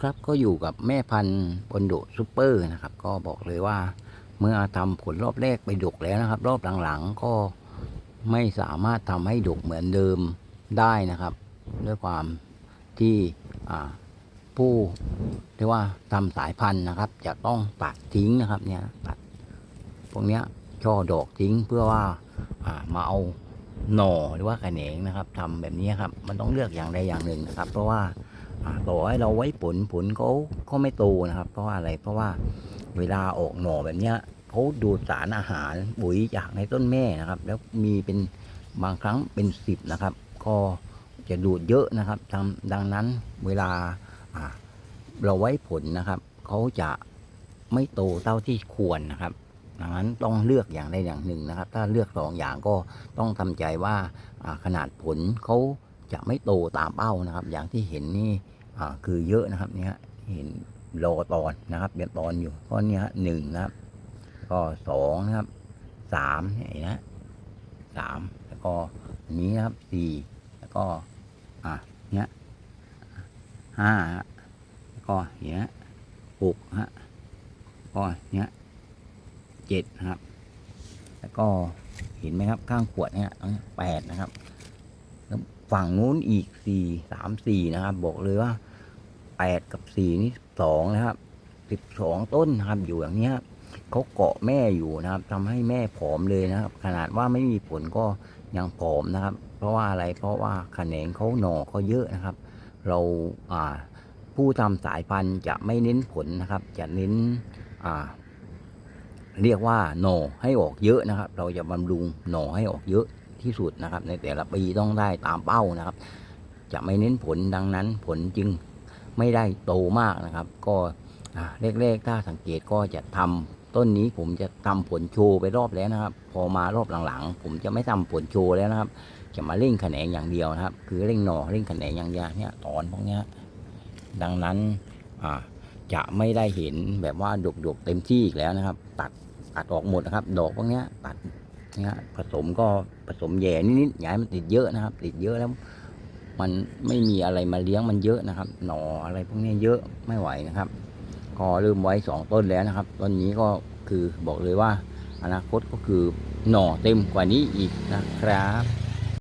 ครับก็อยู่กับแม่พันธุ์บนโดซูเปอร์นะครับ ก็บอกเลยว่าเมื่อทำผลรอบแรกไปดกแล้วนะครับ รอบหลังๆก็ไม่สามารถทำให้ดกเหมือนเดิมได้นะครับ ด้วยความที่ผู้เรียกว่าทำสายพันธุ์นะครับ จะต้องตัดทิ้งนะครับเนี่ยตัดพวกเนี้ยช่อดอกทิ้งเพื่อว่าามาเอาหน่อหรือว่าแขนงนะครับทำแบบนี้ครับ มันต้องเลือกอย่างใดอย่างหนึ่งนะครับ เพราะว่า ต่อให้เราไว้ผลผลเขาก็ไม่โตนะครับ เพราะว่าอะไรเพราะว่าเวลาออกหน่อแบบเนี้ยเขาดูดสารอาหารปุ๋ยจากในต้นแม่นะครับ แล้วมีเป็นบางครั้งเป็นสิบนะครับ ก็จะดูดเยอะนะครับดังดังนั้นเวลาเราไว้ผลนะครับเขาจะไม่โตเท่าที่ควรนะครับดังนั้นต้องเลือกอย่างใดอย่างหนึ่งนะครับ ถ้าเลือกสองอย่างก็ต้องทำใจว่าขนาดผลเขา จะไม่โตตามเป้านะครับ อย่างที่เห็นนี่คือเยอะนะครับเนี่ยเห็นโลตอนนะครับเดี๋ยวตอนอยู่เพราะเนี้ยหนึ่งนะครับ ก็สองนะครับสามเนี่ยเห็นนะสามแล้วก็นี้นะครับสี่แล้วก็อะเนี้ยห้าแล้วก็เนี้ยหกฮะแล้วก็เนี้ยเจ็ดนะครับ แล้วก็เห็นไหมครับข้างขวดเนี่ยแปดนะครับ ฝั่งนู้นอีกสี่สามสี่นะครับ บอกเลยว่าแปดกับสี่นี่สองนะครับสิบสองต้นนะครับอยู่อย่างเนี้ยเขาเกาะแม่อยู่นะครับทำให้แม่ผอมเลยนะครับ ขนาดว่าไม่มีผลก็ยังผอมนะครับ เพราะว่าอะไรเพราะว่าแขนงเขาหน่อเขาเยอะนะครับ เราอ่าผู้ทำสายพันธุ์จะไม่เน้นผลนะครับ จะเน้นอ่าเรียกว่าหน่อให้ออกเยอะนะครับ เราจะบำรุงหน่อให้ออกเยอะ ที่สุดนะครับ ในแต่ละปีต้องได้ตามเป้านะครับ จะไม่เน้นผลดังนั้นผลจึงไม่ได้โตมากนะครับ ก็อ่าแรกๆถ้าสังเกตก็จะทำต้นนี้ผมจะทำผลโชว์ไปรอบแล้วนะครับ พอมารอบหลังๆ ผมจะไม่ทำผลโชว์แล้วนะครับ จะมาเร่งแขนงอย่างเดียวนะครับ คือเร่งหน่อเร่งแขนงอย่างเดียวเนี่ยตอนพวกเนี้ยดังนั้นอ่าจะไม่ได้เห็นแบบว่าดกๆเต็มที่อีกแล้วนะครับ ตัดตัดออกหมดนะครับ ดอกพวกเนี้ยตัด นะฮะผสมก็ผสมแย่นิดๆอย่าให้มันติดเยอะนะครับ ติดเยอะแล้ว มันไม่มีอะไรมาเลี้ยงมันเยอะนะครับ หน่ออะไรพวกนี้เยอะไม่ไหวนะครับก็เริ่มไว้สองต้นแล้วนะครับต้นนี้ก็คือบอกเลยว่า อนาคตก็คือหน่อเต็มกว่านี้อีกนะครับ